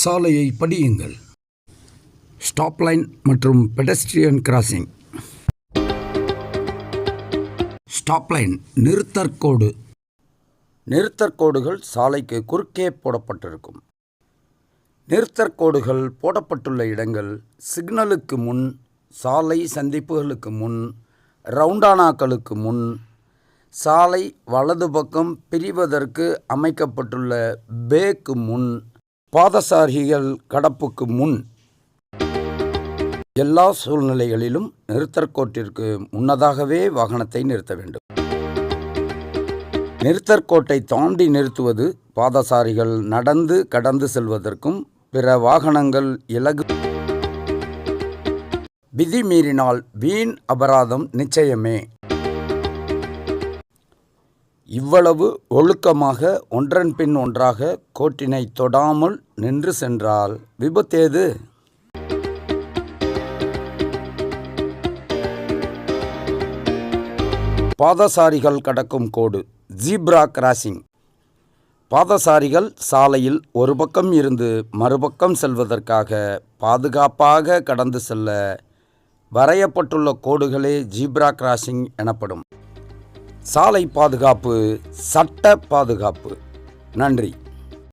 சாலையை படியுங்கள். Stop line மற்றும் பெடஸ்ட்ரியன் கிராசிங் ஸ்டாப் லைன் நிறுத்தற்கோடு நிறுத்தற்கோடுகள் சாலைக்கு குறுக்கே போடப்பட்டிருக்கும். நிறுத்தற்கோடுகள் போடப்பட்டுள்ள இடங்கள் சிக்னலுக்கு முன் சாலை சந்திப்புகளுக்கு முன் ரவுண்டானாக்களுக்கு முன் சாலை வலது பக்கம் பிரிவதற்கு அமைக்கப்பட்டுள்ள பேக்கு முன் பாதசாரிகள் கடப்புக்கு முன் எல்லா சூழ்நிலைகளிலும் நிறுத்தற்கோட்டிற்கு முன்னதாகவே வாகனத்தை நிறுத்த வேண்டும். நிறுத்தற்கோட்டை தாண்டி நிறுத்துவது பாதசாரிகள் நடந்து கடந்து செல்வதற்கும் பிற வாகனங்கள் இலகு விதி மீறினால் வீண் அபராதம் நிச்சயமே. இவ்வளவு ஒழுக்கமாக ஒன்றன் பின் ஒன்றாக கோட்டினை தொடாமல் நின்று சென்றால் விபத்தேது பாதசாரிகள் கடக்கும் கோடு ஜீப்ரா கிராசிங். பாதசாரிகள் சாலையில் ஒரு பக்கம் இருந்து மறுபக்கம் செல்வதற்காக பாதுகாப்பாக கடந்து செல்ல வரையப்பட்டுள்ள கோடுகளே ஜீப்ரா கிராசிங் எனப்படும். சாலை பாதுகாப்பு சட்ட பாதுகாப்பு. நன்றி.